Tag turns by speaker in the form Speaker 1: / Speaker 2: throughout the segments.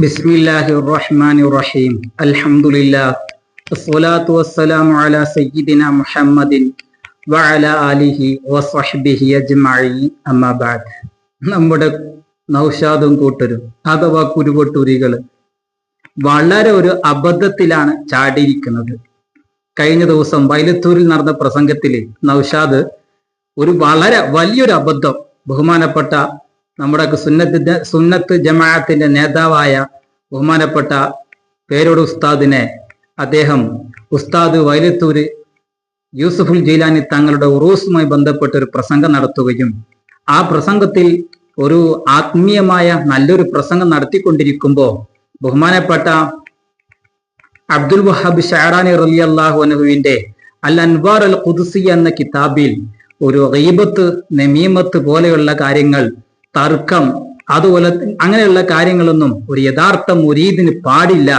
Speaker 1: بسم الله الرحمن الرحيم الحمد لله الصلاة والسلام على سيدنا محمد وعلى آله وصحبه أجمعين أما بعد നമ്മുടെ നൗഷാദും കൂട്ടരും അഥവാ കുരുവട്ടൂരികൾ വളരെ ഒരു അബദ്ധത്തിലാണ് ചാടിയിരിക്കുന്നത് കഴിഞ്ഞ ദിവസം വൈലത്തൂരിൽ നടന്ന പ്രസംഗത്തിൽ നൗഷാദ് ഒരു വളരെ വലിയൊരു അബദ്ധം ബഹുമാനപ്പെട്ട നമ്മുടെ സുന്നത്ത് സുന്നത്ത് ജമാഅത്തിന്റെ നേതാവായ ബഹുമാനപ്പെട്ട പേരോട് ഉസ്താദിനെ അദ്ദേഹം ഉസ്താദ് വൈലത്തൂര് യൂസുഫുൽ ജീലാനി തങ്ങളുടെ ഉറൂസുമായി ബന്ധപ്പെട്ട ഒരു പ്രസംഗം നടത്തുകയും ആ പ്രസംഗത്തിൽ ഒരു ആത്മീയമായ നല്ലൊരു പ്രസംഗം നടത്തിക്കൊണ്ടിരിക്കുമ്പോൾ ബഹുമാനപ്പെട്ട അബ്ദുൽ വഹാബ് ഷാറാനി റലി അള്ളാഹു അനുവിന്റെ അൽ അൻവാർ അൽ ഖുദ്സി എന്ന കിതാബിൽ ഒരു ഗീബത്ത് നമീമത്ത് പോലെയുള്ള കാര്യങ്ങൾ തർക്കം അതുപോലെ അങ്ങനെയുള്ള കാര്യങ്ങളൊന്നും ഒരു യഥാർത്ഥ മുരീദിന് പാടില്ല.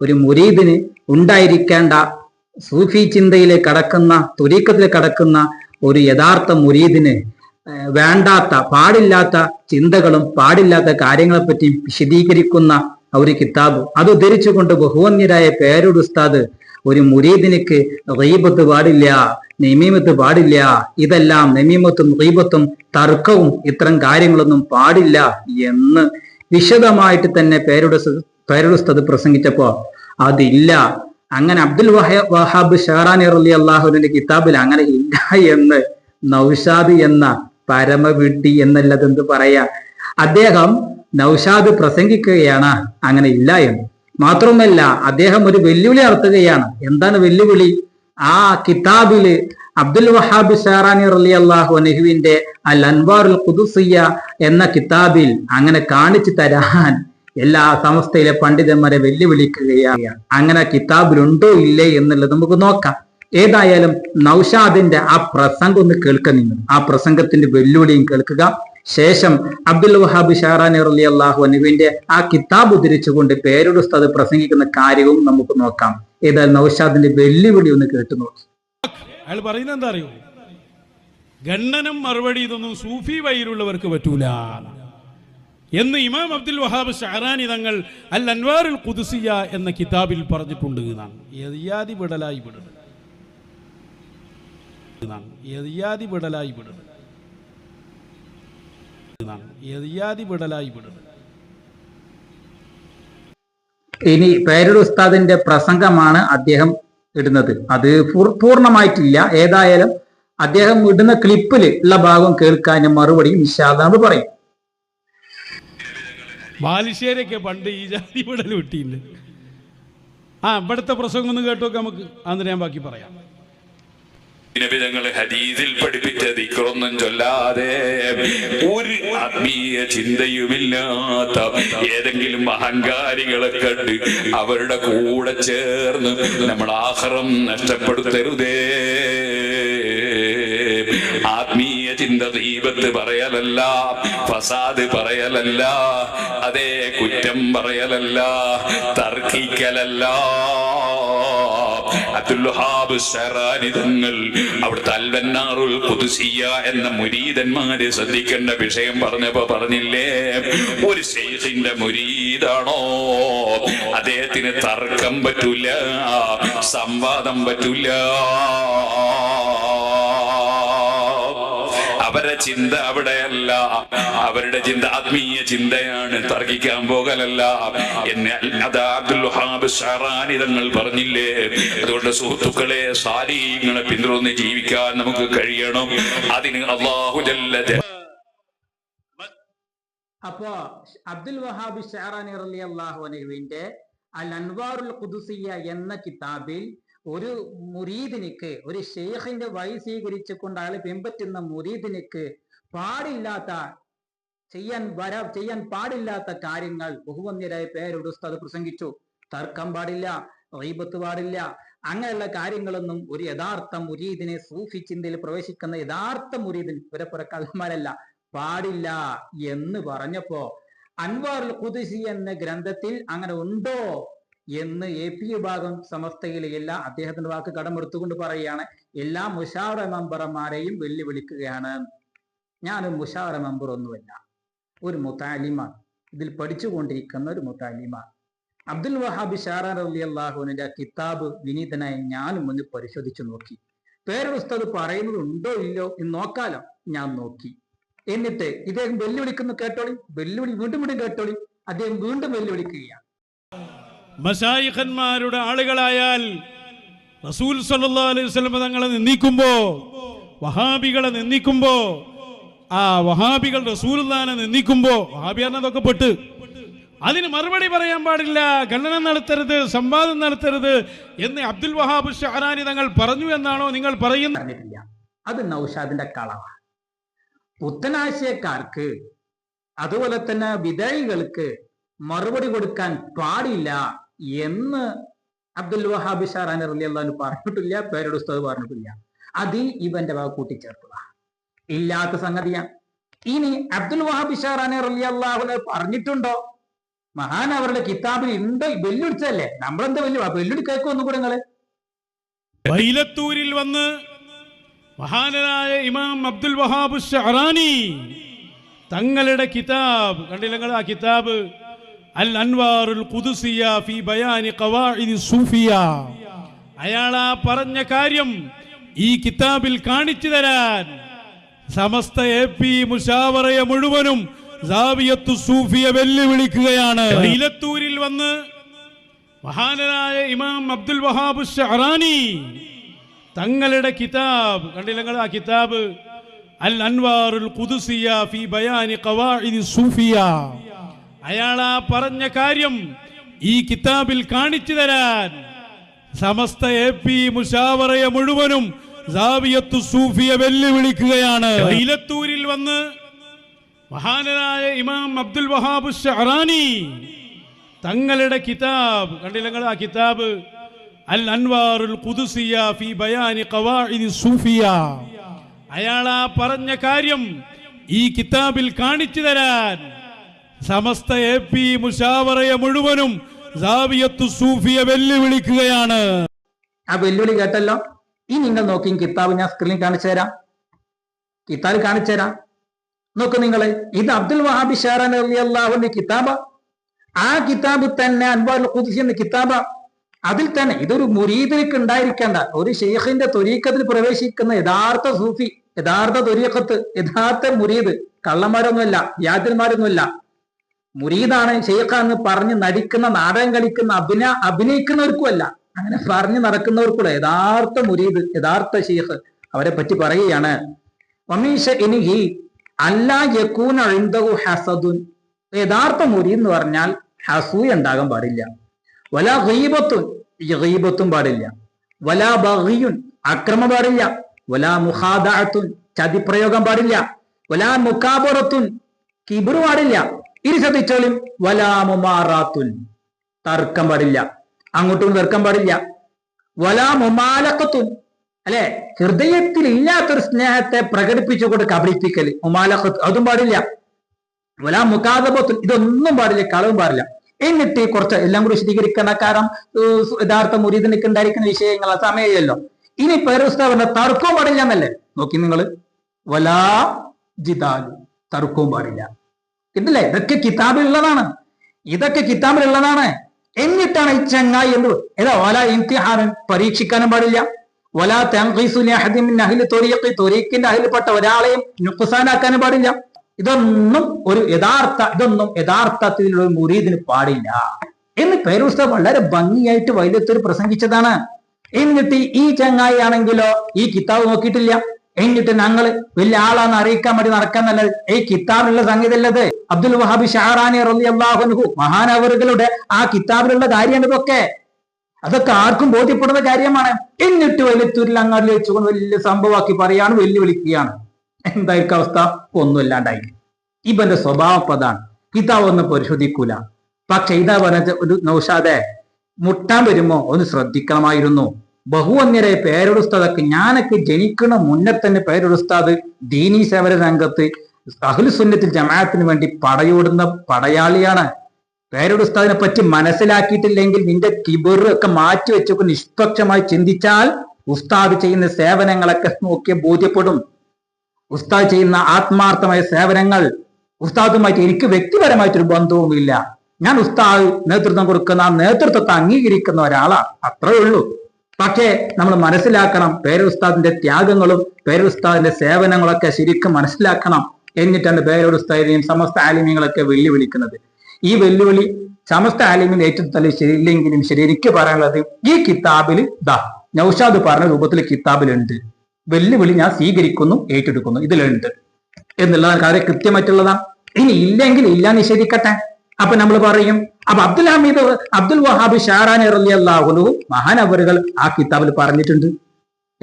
Speaker 1: ഒരു മുരീദിന് ഉണ്ടായിരിക്കേണ്ട സൂഫി ചിന്തയിലെ കടക്കുന്ന തുരീക്കത്തിൽ കടക്കുന്ന ഒരു യഥാർത്ഥ മുരീദിന് വേണ്ടാത്ത പാടില്ലാത്ത ചിന്തകളും പാടില്ലാത്ത കാര്യങ്ങളെ പറ്റി വിശദീകരിക്കുന്ന ഒരു കിതാബ്. അത് ഉദ്ധരിച്ചുകൊണ്ട് ബഹുവന്യരായ പേരുടെ ഉസ്താദ് ഒരു മുരീദിനിക്ക് റീബത്ത് പാടില്ല. നെമീമത്ത് പാടില്ല. ഇതെല്ലാം നെമീമത്തും റീബത്തും തർക്കവും ഇത്തരം കാര്യങ്ങളൊന്നും പാടില്ല എന്ന് വിശദമായിട്ട് തന്നെ പേരുടെ പേരുടെ ഉസ്താദ് പ്രസംഗിച്ചപ്പോ അതില്ല. അങ്ങനെ അബ്ദുൽ വഹാബ് ഷെഹറാനി അലി അള്ളാഹുവിന്റെ കിതാബിൽ അങ്ങനെ ഇല്ല എന്ന് നൌഷാദ് എന്ന പരമവിഡ്ഡി എന്നല്ലത് എന്ത് പറയാ? അദ്ദേഹം നൌഷാദ് പ്രസംഗിക്കുകയാണ് അങ്ങനെ ഇല്ല എന്ന്. മാത്രമല്ല അദ്ദേഹം ഒരു വെല്ലുവിളി നടത്തുകയാണ് എന്താണ് വെല്ലുവിളി? ആ കിതാബിൽ അബ്ദുൽ വഹാബ് ഷാറാനി റലി അള്ളാഹു നെഹുവിന്റെ അൽ അൻവാറുൽ ഖുദുസിയ എന്ന കിതാബിൽ അങ്ങനെ കാണിച്ചു തരാൻ എല്ലാ സമസ്തയിലെ പണ്ഡിതന്മാരെ വെല്ലുവിളിക്കുകയാണ്. അങ്ങനെ കിതാബിലുണ്ടോ ഇല്ലേ എന്നുള്ളത് നമുക്ക് നോക്കാം. ഏതായാലും നൌഷാദിന്റെ ആ പ്രസംഗം ഒന്ന് കേൾക്കുക നിങ്ങൾ. ആ പ്രസംഗത്തിന്റെ വെല്ലുവിളിയും കേൾക്കുക. ശേഷം അബ്ദുൽ വഹാബ് ഷാറാനി റലി അള്ളാഹു അനുവിന്റെ ആ കിതാബ് ഉദ്ധരിച്ചുകൊണ്ട് പേരുടെ ഉസ്താദ് പ്രസംഗിക്കുന്ന കാര്യവും നമുക്ക് നോക്കാം. ഏതായാലും നൌഷാദിന്റെ വെല്ലുവിളി ഒന്ന് കേട്ടു നോക്കി.
Speaker 2: അയാൾ പറയുന്നത് എന്താ അറിയോ? ഖണ്ഡനം മറുപടി ഇതൊന്നും സൂഫി വൈരുള്ളവർക്ക് പറ്റൂല. എന്ന് ഇമാം അബ്ദുൽ വഹാബ് ഷഹറാനി തങ്ങൾ അൽ അൻവാറുൽ കുദുസിയ എന്ന കിതാബിൽ പറഞ്ഞിട്ടുണ്ട് എന്നാണ്. എതിയാതി വിടലായി വിടൽ എന്നാണ്. എതിയാതി വിടലായി വിടൽ എന്നാണ്. എതിയാതി വിടലായി വിടൽ
Speaker 1: ഇനി പേരൂർ ഉസ്താദിന്റെ പ്രസംഗമാണ് അദ്ദേഹം ഇടുന്നത്. അത് പൂർണമായിട്ടില്ല. ഏതായാലും അദ്ദേഹം ഇടുന്ന ക്ലിപ്പിൽ ഉള്ള ഭാഗം കേൾക്കാൻ മറുപടി വിശാദാന്ന് പറയും.
Speaker 2: ബാലുശ്ശേരിയൊക്കെ പണ്ട് ഈ ജാതി വിടൽ വിട്ടിയില്ല ആ ഇവിടുത്തെ പ്രസംഗം ഒന്ന് കേട്ടോക്കെ നമുക്ക്. അന്ന് ഞാൻ ബാക്കി പറയാം.
Speaker 3: നബിതങ്ങളെ ഹദീസിൽ പഠിപ്പിച്ച ദിക്റൊന്നും ചൊല്ലാതെ ഒരു ആത്മീയ ചിന്തയുമില്ലാത്ത ഏതെങ്കിലും അഹങ്കാരികളെ കണ്ട് അവരുടെ കൂടെ ചേർന്ന് നമ്മൾ ആഹ്റം നഷ്ടപ്പെടുത്തരുതേ. ആത്മീയ ചിന്ത ദീപത്ത് പറയലല്ല ഫസാദ് പറയലല്ല അതേ കുറ്റം പറയലല്ല തർക്കിക്കലല്ല. കുതുസിയ എന്ന മുരീതന്മാരെ ശ്രദ്ധിക്കേണ്ട വിഷയം പറഞ്ഞപ്പോ പറഞ്ഞില്ലേ? ഒരു ശേഷിന്റെ മുരീതാണോ? അദ്ദേഹത്തിന് തർക്കം പറ്റൂല സംവാദം പറ്റൂല. അവരുടെ ചിന്ത അവിടെയല്ല. അവരുടെ ചിന്ത ആത്മീയ ചിന്തയാണ്. തർക്കിക്കാൻ പോകലല്ല. എന്നെ ഇതങ്ങൾ അബ്ദുൽ തങ്ങൾ പറഞ്ഞില്ലേ? അതുകൊണ്ട് സുഹൃത്തുക്കളെ സാരീങ്ങളെ പിന്തുടർന്ന് ജീവിക്കാൻ നമുക്ക് കഴിയണം. അതിന് അള്ളാഹു
Speaker 1: അപ്പോ അബ്ദുൽ വഹാബ് ഷാറാനി റലി അൽ അൻവാറുൽ എന്ന കിതാബിൽ ഒരു മുരീദിനിക്ക് ഒരു ഷെയ്ഖിന്റെ വഴി സ്വീകരിച്ചു കൊണ്ട് അയാളെ പിൻപറ്റുന്ന മുരീദിനിക്ക് പാടില്ലാത്ത ചെയ്യാൻ വര ചെയ്യാൻ പാടില്ലാത്ത കാര്യങ്ങൾ ബഹുവന്യരായ പേരോട് ഉസ്താദ് പ്രസംഗിച്ചു. തർക്കം പാടില്ല റീബത്ത് പാടില്ല അങ്ങനെയുള്ള കാര്യങ്ങളൊന്നും ഒരു യഥാർത്ഥ മുരീദിനെ സൂഫി ചിന്തയിൽ പ്രവേശിക്കുന്ന യഥാർത്ഥ മുരീദിൻ ഇവരെ പുറ കള്ളന്മാരല്ല പാടില്ല എന്ന് പറഞ്ഞപ്പോ അൻവാറുൽ ഖുദ്സി എന്ന ഗ്രന്ഥത്തിൽ അങ്ങനെ ഉണ്ടോ എന്ന് എ പി വിഭാഗം സമസ്തയിലെ എല്ലാ അദ്ദേഹത്തിന്റെ വാക്ക് കടമെടുത്തുകൊണ്ട് പറയുകയാണ് എല്ലാ മുഷാവറ മെമ്പർമാരെയും വെല്ലുവിളിക്കുകയാണ്. ഞാനൊരു മുഷാവറ മെമ്പർ ഒന്നുമല്ല ഒരു മുത്താലിമാണ് ഇതിൽ പഠിച്ചുകൊണ്ടിരിക്കുന്ന ഒരു മുത്താലിമാണ് അബ്ദുൽ വഹാബി ഷാറാൻ അലി അള്ളാഹുവിന്റെ കിതാബ് വിനീതനായി ഞാനും ഒന്ന് പരിശോധിച്ചു നോക്കി. പേരുസ്തത് പറയുന്നത് ഉണ്ടോ ഇല്ലയോ എന്ന് നോക്കാലോ. ഞാൻ നോക്കി. എന്നിട്ട് ഇദ്ദേഹം വെല്ലുവിളിക്കുന്നു കേട്ടോളി വെല്ലുവിളി വീണ്ടും വീണ്ടും കേട്ടോളി. അദ്ദേഹം വീണ്ടും വെല്ലുവിളിക്കുകയാണ്.
Speaker 2: മഷായിഖന്മാരുടെ ആളുകളായാൽ റസൂൽ സല്ലല്ലാഹു അലൈഹി തങ്ങളെ നിന്ദിക്കുമ്പോ വഹാബികളെ നിന്ദിക്കുമ്പോ ആ വഹാബികൾ റസൂലുള്ളാനെ നിന്ദിക്കുമ്പോ വഹാബി പറഞ്ഞതൊക്കെ പെട്ട്. അതിന് മറുപടി പറയാൻ പാടില്ല. ഖണ്ഡനം നടത്തരുത് സംവാദം നടത്തരുത് എന്ന് അബ്ദുൽ വഹാബ് ഷഹറാനി തങ്ങൾ പറഞ്ഞു എന്നാണോ നിങ്ങൾ പറയുന്നത്?
Speaker 1: അത് നൗഷാദിന്റെ കളവാണ് പുത്തനാശയക്കാർക്ക് അതുപോലെ തന്നെ വിധേയികൾക്ക് മറുപടി കൊടുക്കാൻ പാടില്ല. എന്ന് അബ്ദുൽ വഹാബ് ഷാറാൻ അലി അള്ളഹാൻ പറഞ്ഞിട്ടില്ല പേരുടെ ഉസ്താദ് പറഞ്ഞിട്ടില്ല. അത് ഇവന്റെ ഭാഗം കൂട്ടിച്ചേർത്തതാ ഇല്ലാത്ത സംഗതിയാണ്. ഇനി അബ്ദുൽ വഹാബ് ഷാറാൻ അലി അള്ളാഹുനെ പറഞ്ഞിട്ടുണ്ടോ? മഹാൻ അവരുടെ കിതാബിൽ ഉണ്ടോ വെല്ലുവിളിച്ചല്ലേ നമ്മളെന്താ വെല്ലു വെല്ലുവിളി കേൾക്കും ഒന്നും കൂടെ നിങ്ങൾ?
Speaker 2: വൈലത്തൂരിൽ വന്ന് മഹാനരായ ഇമാം അബ്ദുൽ വഹാബ് ഷഹറാനി തങ്ങളുടെ കിതാബ് കണ്ടില്ല ആ കിതാബ്? അൽ അൻവാറുൽ ഖുദുസിയ ഫി ബയാനി ഖവാഇദി സൂഫിയ. അയാൾ ആ പറഞ്ഞ കാര്യം ഈ കിതാബിൽ കാണിച്ചു തരാൻ. സമസ്ത എ പി മുഷാവറയെ മുഴുവനും സാവിയത്തു സൂഫിയെ വെല്ലുവിളിക്കുകയാണ്. ഇലത്തൂരിൽ വന്ന് മഹാനരായ ഇമാം അബ്ദുൽ വഹാബ് ഷഹറാനി തങ്ങളുടെ കിതാബ് കണ്ടില്ല ആ കിതാബ്? അൽ അൻവാറുൽ ഖുദുസിയ ഫി ബയാനി ഖവാഇദി സൂഫിയ. അയാൾ ആ പറഞ്ഞ കാര്യം ഈ കിതാബിൽ കാണിച്ചു തരാൻ. സമസ്ത എ പി മുഷാവറയെ മുഴുവനും സൂഫിയെ വെല്ലുവിളിക്കുകയാണ്. ഇലത്തൂരിൽ വന്ന് മഹാനരായ ഇമാം അബ്ദുൽ വഹാബ് ഷഹറാനി തങ്ങളുടെ കിതാബ് കണ്ടില്ല ആ കിതാബ്? അൽ അൻവാറുൽ ഖുദുസിയ ഫി ബയാനി ഖവാഇദി സൂഫിയ. അയാൾ ആ പറഞ്ഞ കാര്യം ഈ കിതാബിൽ കാണിച്ചു തരാൻ. സമസ്ത എ പി മുഷാവറയെ മുഴുവനും സൂഫിയെ വെല്ലുവിളിക്കുകയാണ്.
Speaker 1: ആ വെല്ലുവിളി കേട്ടല്ലോ? ഈ നിങ്ങൾ നോക്കി കിതാബ് ഞാൻ സ്ക്രീനിൽ കാണിച്ചു തരാം. കിതാബ് കാണിച്ചു തരാം. നോക്ക് നിങ്ങൾ ഇത് അബ്ദുൽ വഹാബി ഷാറാൻ അലി അള്ളാഹുവിന്റെ കിതാബ. ആ കിതാബ് തന്നെ അൻവാൽ കിതാബ. അതിൽ തന്നെ ഇതൊരു മുരീദിലേക്ക് ഉണ്ടായിരിക്കേണ്ട. ഒരു ഷെയ്ഖിന്റെ തൊരീക്കത്തിൽ പ്രവേശിക്കുന്ന യഥാർത്ഥ സൂഫി യഥാർത്ഥ തൊരീക്കത്ത് യഥാർത്ഥ മുരീദ് കള്ളന്മാരൊന്നുമല്ല വ്യാജന്മാരൊന്നുമല്ല മുരീദാണ് ഷെയ്ഖ് എന്ന് പറഞ്ഞ് നടിക്കുന്ന നാടകം കളിക്കുന്ന അഭിന അഭിനയിക്കുന്നവർക്കും അല്ല അങ്ങനെ പറഞ്ഞു നടക്കുന്നവർക്കൂടെ യഥാർത്ഥ മുരീദ് യഥാർത്ഥ ഷെയ്ഖ് അവരെ പറ്റി പറയുകയാണ്. വമീഷ ഇനി ഇൻദഹു ഹസദുൻ. യഥാർത്ഥ മുരീദ് എന്ന് പറഞ്ഞാൽ ഹസൂയ ഉണ്ടാകാൻ പാടില്ല. വല ഗീബത്തുൻ ഗീബത്തും പാടില്ല. വല ബഗിയുൻ അക്രമം പാടില്ല. വല മുഹാദാത്തുൻ ചതിപ്രയോഗം പാടില്ല. വല മുക്കാബറത്തുൻ കിബിർ പാടില്ല. ഇനി ശ്രദ്ധിച്ചോളും വലാമുമാറാത്തുൻ തർക്കം പാടില്ല. അങ്ങോട്ടും തർക്കം പാടില്ല. വലാമുമാലക്കത്തുൻ അല്ലെ? ഹൃദയത്തിൽ ഇല്ലാത്തൊരു സ്നേഹത്തെ പ്രകടിപ്പിച്ചുകൊണ്ട് കബളിപ്പിക്കൽ മുമാലക്കത്ത് അതും പാടില്ല. വലാ മുഖാതപത്തുൻ ഇതൊന്നും പാടില്ല കളവും പാടില്ല. എന്നിട്ട് കുറച്ച് എല്ലാം കൂടി വിശദീകരിക്കുന്ന കാരണം യഥാർത്ഥ മുരീദിനൊക്കെ ഉണ്ടായിരിക്കുന്ന വിഷയങ്ങൾ ആ സമയമല്ലോ ഇനി പേരുസ്ത തർക്കവും പാടില്ല എന്നല്ലേ? നോക്കി നിങ്ങൾ വലാ ജിതാലു തർക്കവും പാടില്ല. ഇതില്ലേ? ഇതൊക്കെ കിതാബിലുള്ളതാണ്. ഇതൊക്കെ കിതാബിലുള്ളതാണ്. എന്നിട്ടാണ് ഈ ചങ്ങായി എന്ത് ഏതാ? ഓല ഇംതിഹാനൻ പരീക്ഷിക്കാനും പാടില്ല. ഒല തൊരീഖിന്റെ അഹിൽപ്പെട്ട ഒരാളെയും നുക്കുസാനാക്കാനും പാടില്ല. ഇതൊന്നും ഒരു യഥാർത്ഥ ഇതൊന്നും യഥാർത്ഥത്തിലുള്ള ഒരു മുരീദിന് പാടില്ല. എന്ന് പേരുസ്ത വളരെ ഭംഗിയായിട്ട് വൈദ്യത്തിൽ പ്രസംഗിച്ചതാണ്. എന്നിട്ട് ഈ ചങ്ങായി ആണെങ്കിലോ ഈ കിതാബ് നോക്കിയിട്ടില്ല. എന്നിട്ട് ഞങ്ങൾ വലിയ ആളാന്ന് അറിയിക്കാൻ വേണ്ടി നടക്കാൻ നല്ലത്. ഈ കിതാബിലുള്ള സംഗീതല്ലത് അബ്ദുൽ വഹാബി ഷാറാനി റലി അള്ളാഹുനുഹു മഹാനവറുകളുടെ ആ കിതാബിലുള്ള കാര്യമാണ് ഇതൊക്കെ. അതൊക്കെ ആർക്കും ബോധ്യപ്പെടുന്ന കാര്യമാണ്. എന്നിട്ട് വലിയ അങ്ങാടിൽ വെച്ചുകൊണ്ട് വലിയ സംഭവമാക്കി പറയാണ് വെല്ലുവിളിക്കുകയാണ്. എന്തായിരിക്കും അവസ്ഥ? ഒന്നുമില്ലാണ്ടായി. ഇവന്റെ സ്വഭാവം അതാണ്. കിതാബ് ഒന്നും പരിശോധിക്കൂല. പക്ഷെ ഇതാ പറഞ്ഞ ഒരു നൗഷാദെ മുട്ടാൻ വരുമോ ഒന്ന് ശ്രദ്ധിക്കണമായിരുന്നു. ബഹുവന്യരെ പേരുസ്താദൊക്കെ ഞാനൊക്കെ ജനിക്കണ മുന്നേ തന്നെ പേരുസ്താദ് ദീനീ സേവന രംഗത്ത് അഹ്ലുസുന്നത്തിൽ ജമാഅത്തിന് വേണ്ടി പടയോടുന്ന പടയാളിയാണ്. പേരുസ്താദിനെ പറ്റി മനസ്സിലാക്കിയിട്ടില്ലെങ്കിൽ നിന്റെ കിബിർ ഒക്കെ മാറ്റി വെച്ചൊക്കെ നിഷ്പക്ഷമായി ചിന്തിച്ചാൽ ഉസ്താദ് ചെയ്യുന്ന സേവനങ്ങളൊക്കെ നോക്കി ബോധ്യപ്പെടും. ഉസ്താദ് ചെയ്യുന്ന ആത്മാർത്ഥമായ സേവനങ്ങൾ ഉസ്താദുമായിട്ട് എനിക്ക് വ്യക്തിപരമായിട്ടൊരു ബന്ധവുമില്ല. ഞാൻ ഉസ്താദ് നേതൃത്വം കൊടുക്കുന്ന നേതൃത്വത്തെ അംഗീകരിക്കുന്ന ഒരാളാണ് അത്രേ ഉള്ളൂ. പക്ഷേ നമ്മൾ മനസ്സിലാക്കണം പേരുസ്താദിന്റെ ത്യാഗങ്ങളും പേരുസ്താദിന്റെ സേവനങ്ങളൊക്കെ ശരിക്കും മനസ്സിലാക്കണം. എന്നിട്ടാണ് പേരുസ്താദിനെയും സമസ്ത ആലിമ്യങ്ങളൊക്കെ വെല്ലുവിളിക്കുന്നത്. ഈ വെല്ലുവിളി സമസ്ത ഏറ്റവും ഏറ്റെടുത്താലും ശരിയില്ലെങ്കിലും ശരി എനിക്ക് പറയാനുള്ളത് ഈ കിതാബിൽ ദാ നൌഷാദ് പറഞ്ഞ രൂപത്തിൽ കിതാബിലുണ്ട്. വെല്ലുവിളി ഞാൻ സ്വീകരിക്കുന്നു ഏറ്റെടുക്കുന്നു. ഇതിലുണ്ട്. എന്നുള്ളതാണ് കാര്യം കൃത്യമായിട്ടുള്ളതാണ് ഇനി ഇല്ലെങ്കിൽ ഇല്ല നിഷേധിക്കട്ടെ. അപ്പൊ നമ്മൾ പറയും അപ്പൊ അബ്ദുൽ ഹമീദ് അബ്ദുൽ വഹാബ് ഷാറാൻ അള്ളാഹുലു മഹാനവറുകൾ ആ കിതാബിൽ പറഞ്ഞിട്ടുണ്ട്.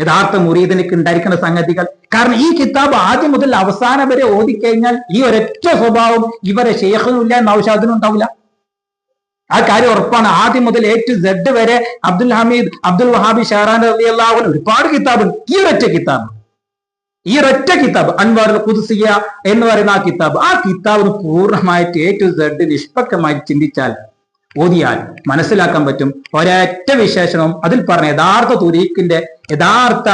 Speaker 1: യഥാർത്ഥ മുറീദിനക്ക് ഉണ്ടായിരിക്കുന്ന സംഗതികൾ. കാരണം ഈ കിതാബ് ആദ്യം മുതൽ അവസാനം വരെ ഓതിക്കഴിഞ്ഞാൽ ഈ ഒരൊറ്റ സ്വഭാവം ഇവരെ ഷെയ്ഖിനുമില്ല നൌഷാദിനും ഉണ്ടാവില്ല. ആ കാര്യം ഉറപ്പാണ്. ആദ്യം മുതൽ എ ടു സെഡ് വരെ അബ്ദുൽ ഹമീദ് അബ്ദുൽ വഹാബി ഷാറാൻ അലി അള്ളാഹുൻ ഒരുപാട് കിതാബ് ഈ ഒരൊറ്റ കിതാബ്. ഈ ഒരൊറ്റ കിതാബ് അൻവാറുൽ കുദ്സിയ എന്ന് പറയുന്ന ആ കിതാബ്. ആ കിതാബ് പൂർണമായിട്ട് എ ടു സെഡ് നിഷ്പക്ഷമായി ചിന്തിച്ചാൽ ഓതിയാൽ മനസ്സിലാക്കാൻ പറ്റും ഒരൊറ്റ വിശേഷണവും അതിൽ പറഞ്ഞ യഥാർത്ഥ തുരീഖിന്റെ യഥാർത്ഥ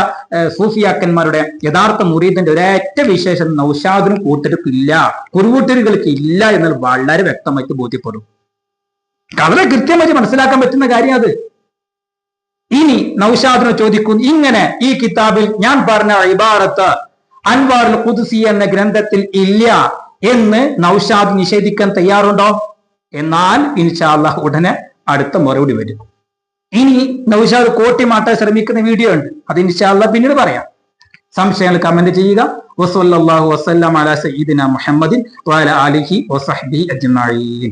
Speaker 1: സൂഫിയാക്കന്മാരുടെ യഥാർത്ഥ മുറീദിന്റെ ഒരൊറ്റ വിശേഷം നൗഷാദിനും കൂട്ടെടുപ്പില്ല കുറുകൂട്ടരുകൾക്ക് ഇല്ല എന്ന് വളരെ വ്യക്തമായിട്ട് ബോധ്യപ്പെടും. വളരെ കൃത്യമായിട്ട് മനസ്സിലാക്കാൻ പറ്റുന്ന കാര്യം അത്. ഇനി നൗഷാദിനെ ചോദിക്കുന്നു ഇങ്ങനെ ഈ കിതാബിൽ ഞാൻ പറഞ്ഞ ഇബാറത്ത് അൻവാറുൽ കുദ്സി എന്ന ഗ്രന്ഥത്തിൽ ഇല്ല എന്ന് നൗഷാദ് നിഷേധിക്കാൻ തയ്യാറുണ്ടോ? എന്നാൽ ഇൻഷാല്ലാ ഉടനെ അടുത്ത മറുപടി വരും. ഇനി നൗഷാദ് കോട്ടി മാറ്റാൻ ശ്രമിക്കുന്ന വീഡിയോ ഉണ്ട്. അത് ഇൻഷാല്ല പിന്നീട് പറയാം. സംശയങ്ങൾ കമന്റ് ചെയ്യുക. വസല്ലല്ലാഹു വസല്ലം അലാ സയ്യിദിന മുഹമ്മദിൻ വഅല ആലിഹി വസഹ്ബിഹി അജ്മഈൻ.